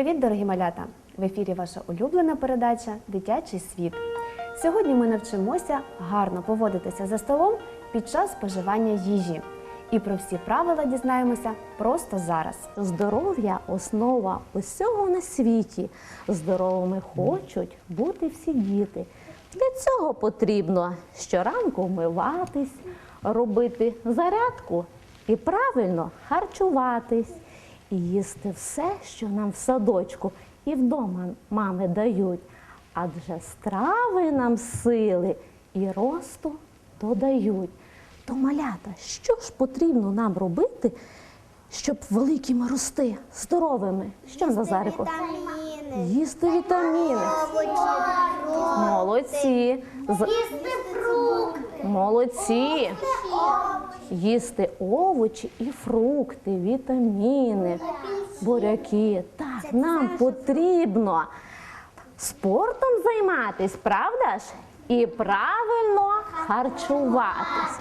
Привіт, дорогі малята! В ефірі ваша улюблена передача Дитячий світ. Сьогодні ми навчимося гарно поводитися за столом під час споживання їжі. І про всі правила дізнаємося просто зараз. Здоров'я основа усього на світі. Здоровими хочуть бути всі діти. Для цього потрібно щоранку вмиватись, робити зарядку і правильно харчуватись, і їсти все, що нам в садочку і вдома мами дають. Адже страви нам сили і росту додають. То малята, що ж потрібно нам робити, щоб великими рости, здоровими? Що Назарику? Вітаміни. Їсти вітаміни. Молодці. Їсти фрукти. Молодці. Їсти овочі і фрукти, вітаміни, буряки. Так, нам потрібно спортом займатись, правда ж? І правильно харчуватись.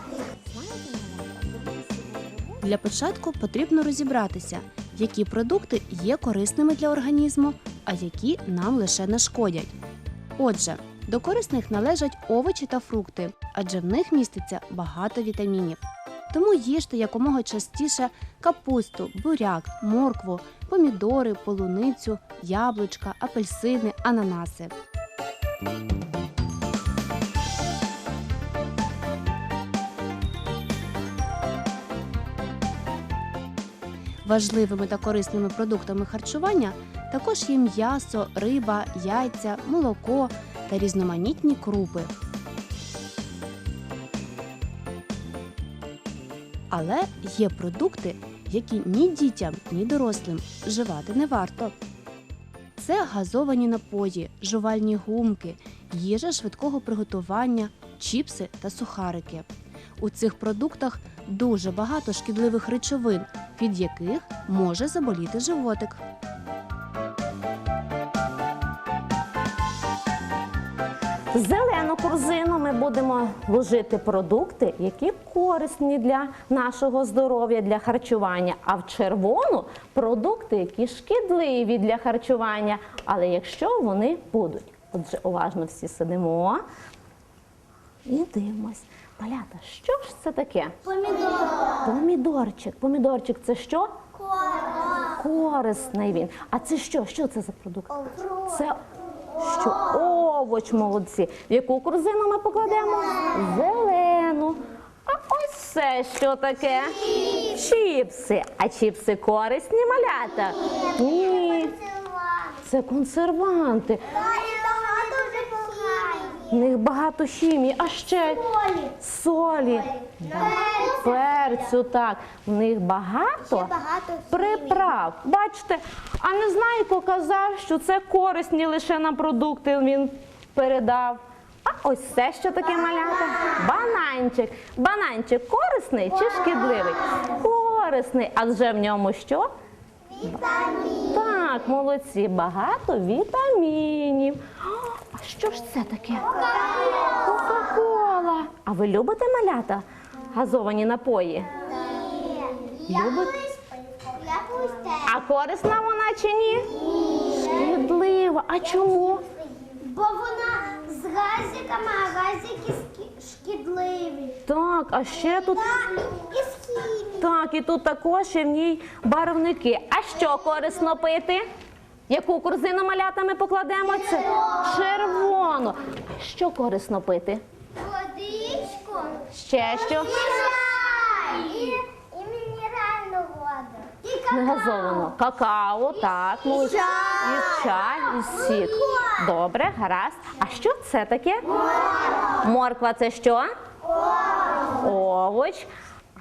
Для початку потрібно розібратися, які продукти є корисними для організму, а які нам лише нашкодять. Отже, до корисних належать овочі та фрукти, адже в них міститься багато вітамінів. Тому їжте якомога частіше капусту, буряк, моркву, помідори, полуницю, яблучка, апельсини, ананаси. Важливими та корисними продуктами харчування також є м'ясо, риба, яйця, молоко та різноманітні крупи. Але є продукти, які ні дітям, ні дорослим вживати не варто. Це газовані напої, жувальні гумки, їжа швидкого приготування, чіпси та сухарики. У цих продуктах дуже багато шкідливих речовин, від яких може заболіти животик. В зелену корзину ми будемо вложити продукти, які корисні для нашого здоров'я, для харчування. А в червону продукти, які шкідливі для харчування, але якщо вони будуть. Отже, уважно всі сидимо і дивимось. Малята, що ж це таке? Помідор. Помідорчик. Помідорчик це що? Корисний він. А це що? Що це за продукт? Це що? Овоч молодці. В яку корзину ми покладемо? Зелену. А ось це що таке? Чіпси. А чіпси корисні малята? Ні. Це консерванти. В них багато хімії, а ще солі, перцю, так. В них багато багато приправ. Бачите, а Незнайко казав, що це корисні лише на продукти він передав. А ось це що таке малята? Бананчик. Бананчик корисний чи шкідливий? Корисний. Адже в ньому що? Так, молодці, багато вітамінів. А що ж це таке? Кока-кола. А ви любите малята? Газовані напої? Любите? Я пусте. А корисна вона чи ні? Шкідлива. А чому? Бо вона з газиками, а газики скі- шкідливі. Так, а ще тут. І з хімією. Так, і тут також є в ній барвники. А що корисно пити? Яку корзину малята ми покладемо? Це червону. Що корисно пити? Водичку. Ще що? І. І, і мінеральну воду. І Не газовано. Какао, так, молодці. І чай, і сік. Добре, гаразд. А що це таке? Морква це що? Овоч.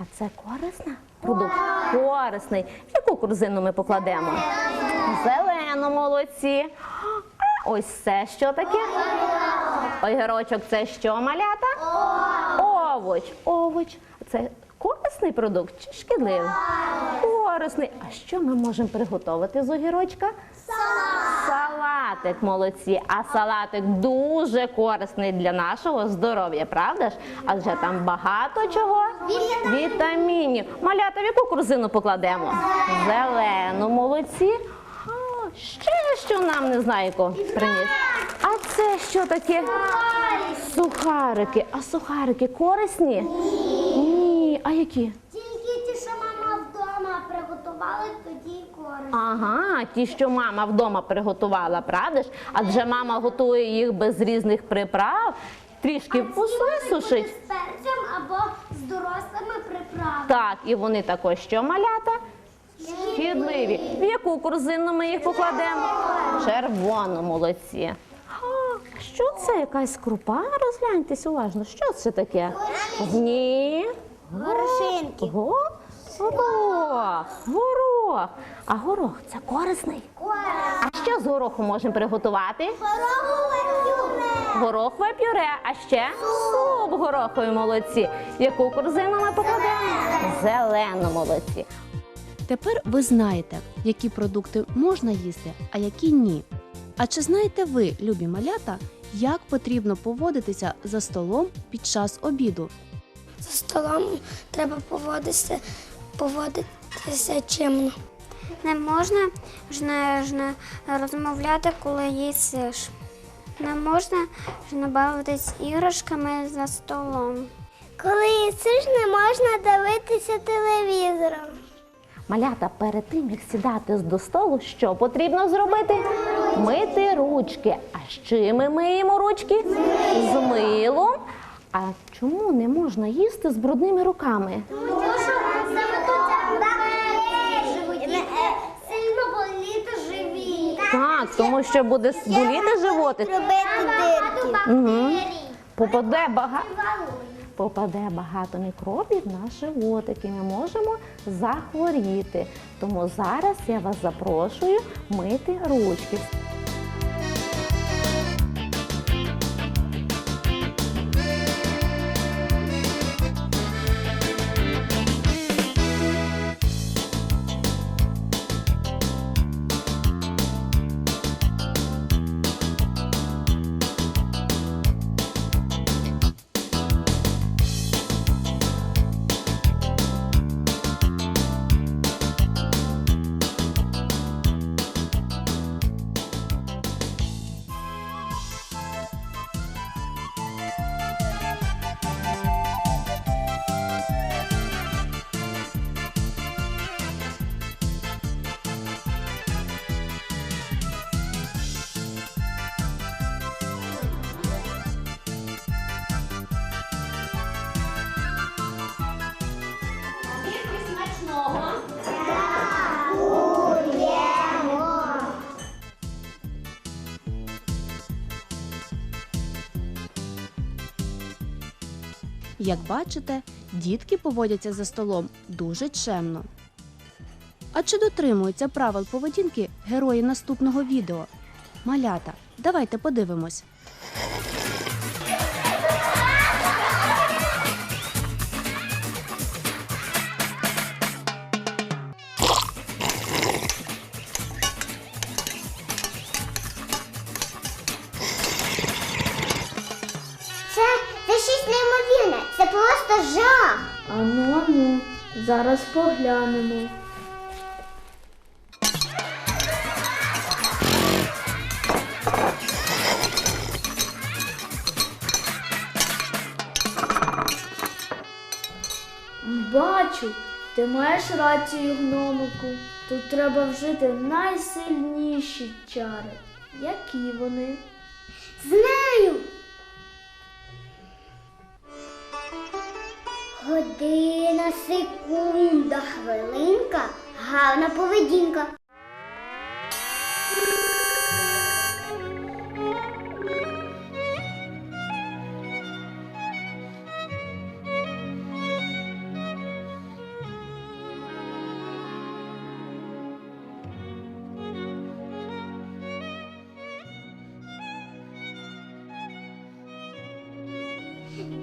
А це корисна? Продукт корисний. В яку корзину ми покладемо? Зелену, молодці. Ось це що таке? Огірочок це що, малята? Овоч. Овоч. Це корисний продукт чи шкідливий? Корисний. А що ми можемо приготувати з огірочка? Салатик, молодці. А салатик дуже корисний для нашого здоров'я, правда ж? Адже там багато чого? Вітамінів. Малята, в яку корзину покладемо? Зелену, молодці. Ще що нам Незнайко приніс? А це що таке? Сухарики. А сухарики корисні? Ні. А які? Тільки ті, що мама вдома приготувала, тоді й користь. Ага, ті, що мама вдома приготувала, правда ж? Адже мама готує їх без різних приправ, трішки висушить. З перцем або з дорослими приправами. Так, і вони також що малята? Шкідливі. В яку корзину ми їх покладемо? Червону молодці. А, що це? Якась крупа? Розгляньтесь уважно. Що це таке? Ні. Горошинки. Го? Горох. Горох. А горох це корисний. А що з гороху можемо приготувати? Горохове пюре, а ще суп гороховий молодці. Яку корзину ми покладемо? Зелену молодці. Тепер ви знаєте, які продукти можна їсти, а які ні. А чи знаєте ви, любі малята, як потрібно поводитися за столом під час обіду? За столом треба поводитися, поводитися чимно. Не можна ж не, ж не розмовляти, коли їсиш. Не можна ж не бавитись іграшками за столом. Коли їсиш, не можна дивитися телевізором. Малята, перед тим як сідати до столу, що потрібно зробити? Мити ручки. А з чим ми миємо ручки? З милом. А чому не можна їсти з брудними руками? Тому що живуть. Сильно боліти живі. Так, тому що буде боліти животик. Попаде багато. Попаде багато мікробів на животик і ми можемо захворіти. Тому зараз я вас запрошую мити ручки. Як бачите, дітки поводяться за столом дуже чемно. А чи дотримуються правил поведінки герої наступного відео? Малята, давайте подивимось. Ану, ану, зараз поглянемо. Бачу, ти маєш рацію, гномику. Тут треба вжити найсильніші чари. Які вони? Знаю. Година, секунда, хвилинка, гарна поведінка.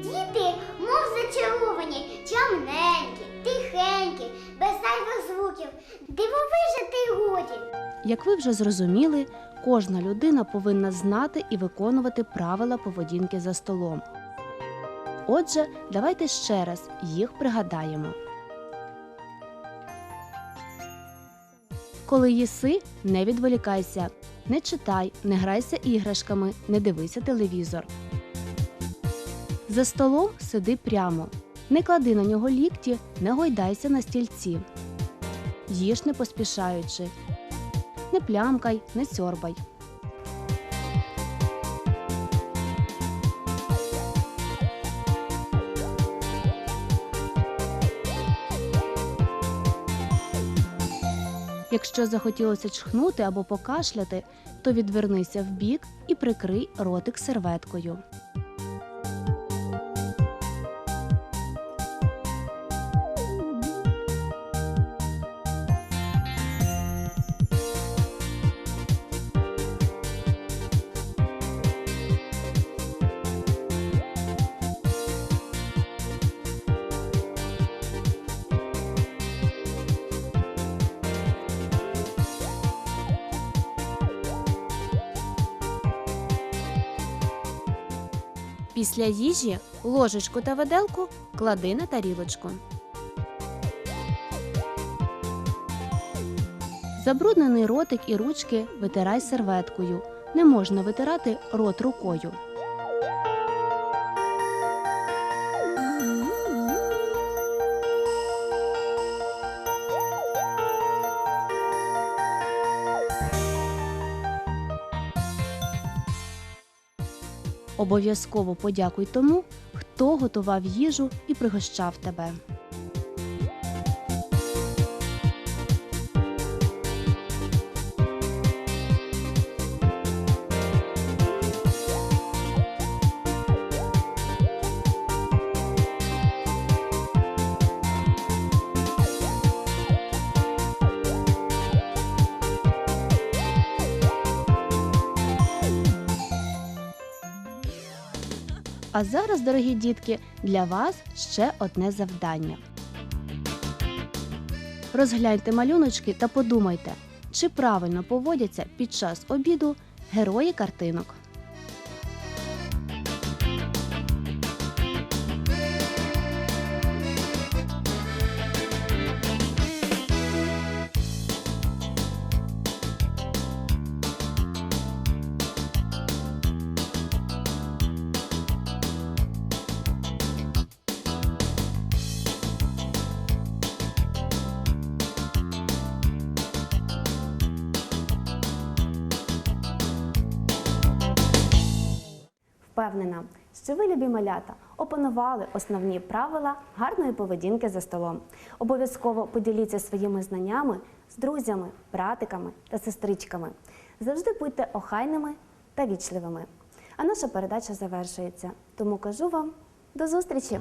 Діти, зачаровані, чамненькі, тихенькі, без зайвих звуків. Дивовижити й годі. Як ви вже зрозуміли, кожна людина повинна знати і виконувати правила поведінки за столом. Отже, давайте ще раз їх пригадаємо. Коли їси, не відволікайся, не читай, не грайся іграшками, не дивися телевізор. За столом сиди прямо, не клади на нього лікті, не гойдайся на стільці. Їж не поспішаючи, не плямкай, не сьорбай. Якщо захотілося чхнути або покашляти, то відвернися вбік і прикрий ротик серветкою. Після їжі ложечку та виделку клади на тарілочку. Забруднений ротик і ручки витирай серветкою. Не можна витирати рот рукою. Обов'язково подякуй тому, хто готував їжу і пригощав тебе. А зараз, дорогі дітки, для вас ще одне завдання. Розгляньте малюночки та подумайте, чи правильно поводяться під час обіду герої картинок. Впевнена, що ви, любі малята, опанували основні правила гарної поведінки за столом. Обов'язково поділіться своїми знаннями з друзями, братиками та сестричками. Завжди будьте охайними та вічливими. А наша передача завершується. Тому кажу вам до зустрічі!